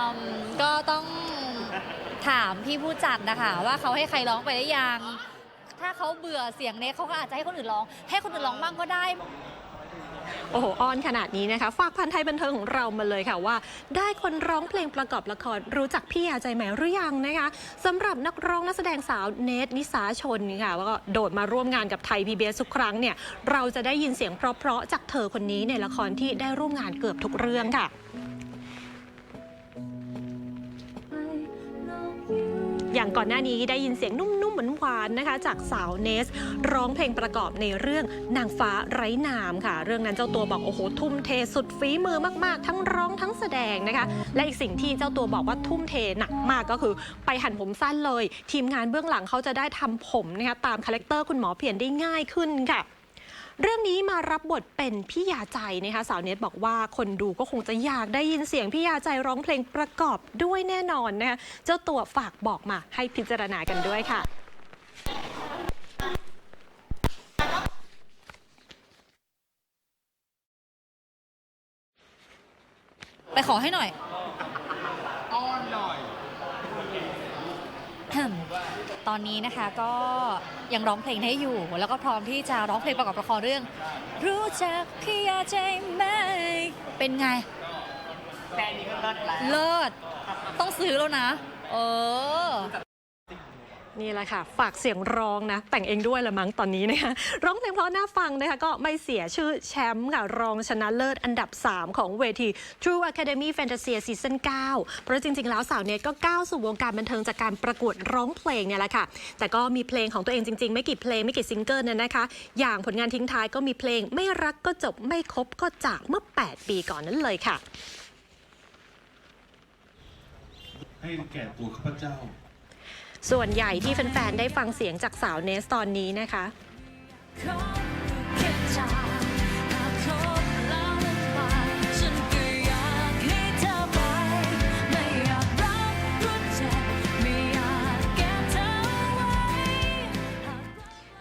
อืมก็ต้องถามพี่ผู้จัดนะคะว่าเขาให้ใครร้องไปได้ยัง ถ้าเขาเบื่อเสียงเน็กเขาก็อาจจะให้คนอื่นร้อง ให้คนอื่นร้องบ้างก็ได้ โอ้โหอ้อนขนาดนี้นะคะ ฝากพันไทยบันเทิงของเรามาเลยค่ะว่า ได้คนร้องเพลงประกอบละครรู้จักพี่ยาใจไหมหรือยังนะคะสำหรับนักร้องนักแสดงสาวเนทนิสาชนค่ะว่าก็โดดมาร่วมงานกับไทย PBS ทุกครั้งเนี่ยเราจะได้ยินเสียงเพราะๆจากเธอคนนี้ในละครที่ได้ร่วมงานเกือบทุกเรื่องค่ะ อย่างก่อนหน้านี้ได้ยินเสียงนุ่มๆเหมือนหวานนะคะ จากสาวเนส ร้องเพลงประกอบในเรื่องนางฟ้าไร้นามค่ะ เรื่องนั้นเจ้าตัวบอกโอ้โหทุ่มเทสุดฝีมือมากๆ ทั้งร้องทั้งแสดงนะคะ และอีกสิ่งที่เจ้าตัวบอกว่าทุ่มเทหนักมากก็คือไปหั่นผมสั้นเลย ทีมงานเบื้องหลังเขาจะได้ทำผมนะคะตามคาแรคเตอร์คุณหมอเพียรได้ง่ายขึ้นค่ะ เรื่องนี้มารับบทเป็นพี่ยาใจนะคะสาวเนตบอกว่าคนดูก็คงจะอยากได้ยินเสียงพี่ยาใจร้องเพลงประกอบด้วยแน่นอนนะคะเจ้าตัวฝากบอกมาให้พิจารณากันด้วยค่ะไปขอให้หน่อย อ้อนหน่อย ตอนนี้นะคะก็ยังร้องเพลงได้อยู่ แล้วก็พร้อมที่จะร้องเพลงประกอบละครเรื่อง รู้จักพี่ยาใจไหมเป็นไงแค่นี้ก็เลิศแล้วเลิศต้องซื้อแล้วนะ เออ นี่แหละค่ะ ฝากเสียงร้องนะ แต่งเองด้วยละมั้งตอนนี้นะคะร้องเพลงเพราะน่าฟังนะคะ ก็ไม่เสียชื่อแชมป์ค่ะ รองชนะเลิศอันดับ 3 ของเวที True Academy Fantasy Season 9 เพราะจริง ๆ แล้วสาวเนทก็ก้าวสู่วงการบันเทิงจากการประกวดร้องเพลงเนี่ยแหละค่ะ แต่ก็มีเพลงของตัวเองจริง ๆ ไม่กี่เพลงไม่กี่ซิงเกิลน่ยนะคะ อย่างผลงานทิ้งท้ายก็มีเพลงไม่รักก็จบไม่คบก็จากเมื่อ 8 ปีก่อนนั้นเลยค่ะ ให้แก่ตัวข้าพเจ้า ส่วนใหญ่ที่แฟนๆได้ฟังเสียงจากสาวเนสตอนนี้นะคะ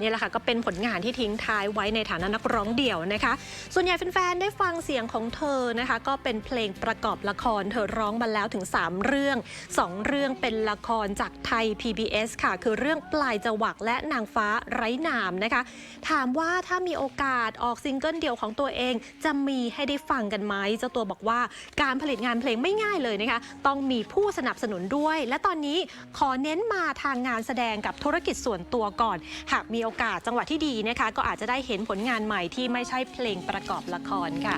นี่แหละค่ะก็เป็นผลงานที่ทิ้งท้ายไว้ในฐานะนักร้องเดี่ยวนะคะ ส่วนใหญ่แฟนๆได้ฟังเสียงของเธอนะคะ ก็เป็นเพลงประกอบละคร เธอร้องมาแล้วถึง 3 เรื่อง 2 เรื่องเป็นละครจากไทย PBS ค่ะ คือเรื่องปลายจวักและนางฟ้าไร้นามนะคะ ถามว่าถ้ามีโอกาสออกซิงเกิลเดี่ยวของตัวเอง จะมีให้ได้ฟังกันไหมเจ้าตัวบอกว่าการผลิตงานเพลงไม่ง่ายเลยนะคะ ต้องมีผู้สนับสนุนด้วย และตอนนี้ขอเน้นมาทางงานแสดงกับธุรกิจส่วนตัวก่อน หากมีโโอกาสจังหวะที่ดีนะคะ ก็อาจจะได้เห็นผลงานใหม่ที่ไม่ใช่เพลงประกอบละครค่ะ